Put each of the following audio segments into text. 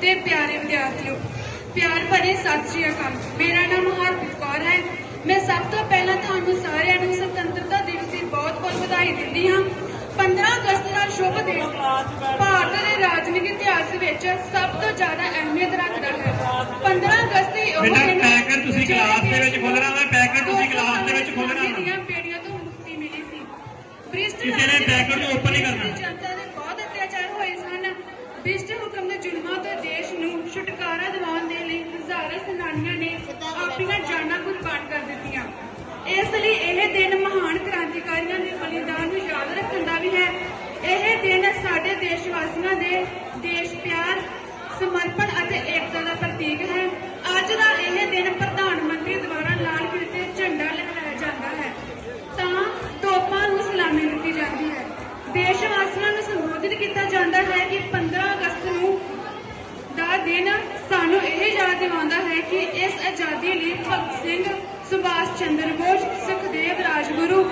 ਤੇ ਪਿਆਰੇ ਵਿਦਿਆਰਥੀਓ ਪਿਆਰ ਭਰੇ ਸਤਿ ਸ਼੍ਰੀ ਅਕਾਲ। ਮੇਰਾ ਨਾਮ ਹਰਪ੍ਰੀਤ ਕੌਰ ਹੈ। ਮੈਂ ਸਭ ਤੋਂ ਪਹਿਲਾਂ ਤੁਹਾਨੂੰ ਸਾਰਿਆਂ ਨੂੰ ਸੁਤੰਤਰਤਾ ਦਿਵਸ ਦੀ ਬਹੁਤ-ਬਹੁਤ ਵਧਾਈ ਦਿੰਦੀ ਹਾਂ। 15 ਅਗਸਤ ਦਾ ਸ਼ੁਭ ਦਿਨ। ਭਾਰਤ ਦੇ ਰਾਜਨੀਤਿਕ ਇਤਿਹਾਸ ਵਿੱਚ ਸਭ ਤੋਂ ਜ਼ਿਆਦਾ ਅਹਿਮੀਅਤ ਰੱਖਦਾ ਹੈ। 15 ਅਗਸਤ ਹੀ ਉਹ ਦਿਨ ਸਨ ਭ੍ਰਿਸ਼ਟ ਹੁਕਮ ਦੇ ਜ਼ੁਲਮਾਂ ਤੋਂ ਦੇਸ਼ ਨੂੰ ਛੁਟਕਾਰਾ ਦਿਵਾਉਣ ਦੇ ਲਈ ਹਜ਼ਾਰਾਂ ਸੈਨਾਨੀਆਂ ਨੇ ਆਪਣੀਆਂ ਜਾਨਾਂ ਕੁਰਬਾਨ ਕਰ ਦਿੱਤੀਆਂ। ਇਸ ਲਈ ਇਹ ਦਿਨ ਮਹਾਨ ਕ੍ਰਾਂਤੀਕਾਰੀਆਂ ਦੇ ਬਲੀਦਾਨ ਨੂੰ ਯਾਦ ਰੱਖਣ ਦਾ ਵੀ ਹੈ। ਇਹ ਦਿਨ ਸਾਡੇ ਦੇਸ਼ ਵਾਸੀਆਂ ਦੇ ਦੇਸ਼ ਪਿਆਰ, ਸਮਰਪਣ ਅਤੇ ਏਕਤਾ ਦਾ ਪ੍ਰਤੀਕ ਹੈ ਅੱਜ ਦਾ ਇਹ ਦਿਨ ਪ੍ਰਧਾਨ ਮੰਤਰੀ ਦੁਆਰਾ ਲਾਲ ਕਿਲੇ ਤੇ ਝੰਡਾ ਲਹਿਰਾਇਆ ਜਾਂਦਾ ਹੈ ਤਾਂ ਤੋਪਾਂ ਨੂੰ ਸਲਾਮੀ ਦਿੱਤੀ ਜਾਂਦੀ ਹੈ ਦੇਸ਼ ਵਾਸੀਆਂ ਨੂੰ ਸੰਬੋਧਿਤ ਕੀਤਾ ਜਾਂਦਾ ਹੈ ਕਿ 15 ਅਗਸਤ ਨੂੰ ਦਾ ਦਿਨ ਸਾਨੂੰ ਇਹ ਯਾਦ ਦਿਵਾਉਂਦਾ ਹੈ ਕਿ ਇਸ ਆਜ਼ਾਦੀ ਲਈ ਭਗਤ ਸਿੰਘ, ਸੁਭਾਸ਼ ਚੰਦਰ ਬੋਸ, ਸੁਖਦੇਵ ਰਾਜਗੁਰੂ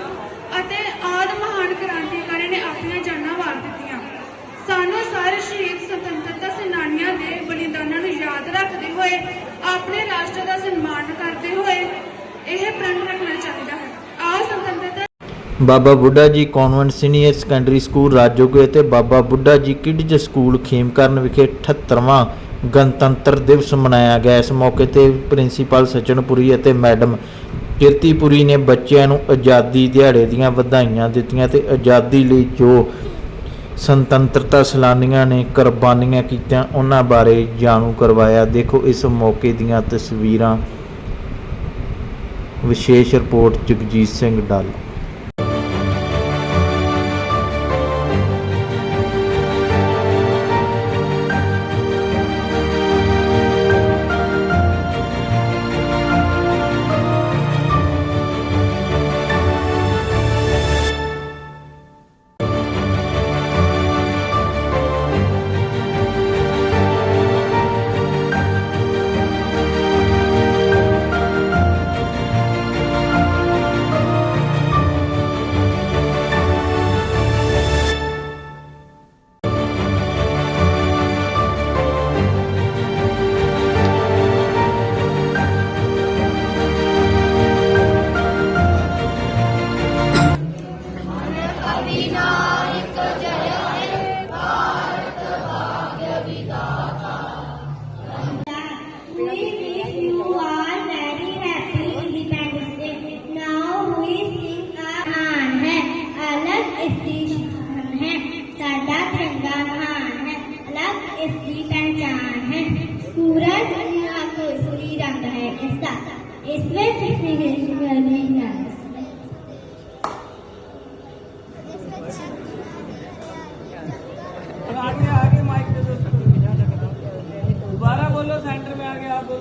ਅਤੇ ਆਦਿ ਮਹਾਨ ਕ੍ਰਾਂਤੀਕਾਰੀ ਨੇ ਆਪਣੀਆਂ ਜਾਨਾਂ ਵਾਰ ਦਿੱਤੀਆਂ। ਸਾਨੂੰ ਸਾਰੇ ਸ਼ਹੀਦ ਸੁਤੰਤਰਤਾ ਸੈਨਾਨੀਆਂ ਦੇ ਬਲੀਦਾਨਾਂ ਨੂੰ ਯਾਦ ਰੱਖਦੇ ਹੋਏ, ਆਪਣੇ ਰਾਸ਼ਟਰ ਦਾ ਸਨਮਾਨ ਕਰਦੇ ਹੋਏ ਇਹ ਪ੍ਰਣ ਰੱਖਣਾ ਚਾਹੀਦਾ ਹੈ। ਆਓ ਸੁਤੰਤਰਤਾ Baba Budha ji convent senior secondary school Rajoke ਅਤੇ ਬਾਬਾ ਬੁੱਢਾ ਜੀ ਕਿਡਜ਼ ਸਕੂਲ ਖੇਮਕਰਨ ਵਿਖੇ 78ਵਾਂ ਗਣਤੰਤਰ ਦਿਵਸ ਮਨਾਇਆ ਗਿਆ। ਇਸ ਮੌਕੇ ਤੇ ਪ੍ਰਿੰਸੀਪਲ ਸਚਨਪੁਰੀ ਅਤੇ ਮੈਡਮ ਕੀਰਤੀਪੁਰੀ ਨੇ ਬੱਚਿਆਂ ਨੂੰ ਆਜ਼ਾਦੀ ਦਿਹਾੜੇ ਦੀਆਂ ਵਧਾਈਆਂ ਦਿੱਤੀਆਂ ਤੇ ਆਜ਼ਾਦੀ ਲਈ ਜੋ ਸੁਤੰਤਰਤਾ ਸੈਲਾਨੀਆਂ ਨੇ ਕੁਰਬਾਨੀਆਂ ਕੀਤੀਆਂ, ਉਹਨਾਂ ਬਾਰੇ ਜਾਣੂ ਕਰਵਾਇਆ। ਦੇਖੋ, ਇਸ ਮੌਕੇ ਦੀਆਂ ਤਸਵੀਰਾਂ। ਵਿਸ਼ੇਸ਼ ਰਿਪੋਰਟ ਜਗਜੀਤ ਸਿੰਘ ਡੱਲ। इसकी पहचान है। सूरज को सूरी रंग है ऐसा। इसमें किसी नहीं है? दोबारा बोलो सेंटर में आगे आप